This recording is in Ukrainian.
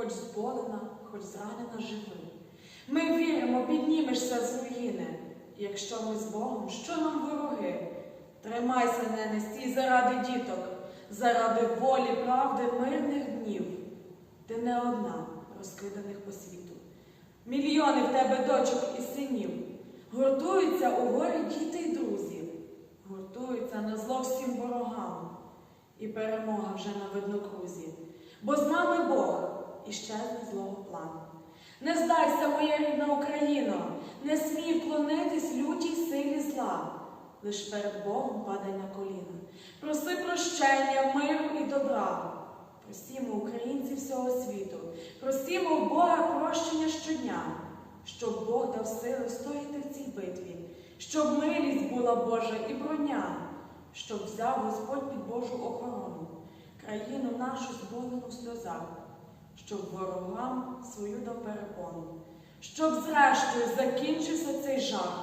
хоч зболена, хоч зранена живи. Ми віримо, піднімешся з руїни. Якщо ми з Богом, що нам вороги? Тримайся, не стій заради діток, заради волі, правди, мирних днів. Ти не одна розкиданих по світу. Мільйони в тебе дочок і синів. Гуртуються у горі діти й друзі, гуртуються на зло всім ворогам. І перемога вже на виднокрузі. Бо з нами Бог і щезне злого плану. Не здайся, моя рідна Україно, не смій вклонитись лютій силі зла. Лиш перед Богом падай на коліна. Проси прощення, миру і добра. Просімо українців всього світу, просімо в Бога прощення щодня, щоб Бог дав сили встояти в цій битві, щоб милість була Божа і броня, щоб взяв Господь під Божу охорону, країну нашу зболену в сльозах, щоб ворогам свою дав перепону, щоб зрештою закінчився цей жах.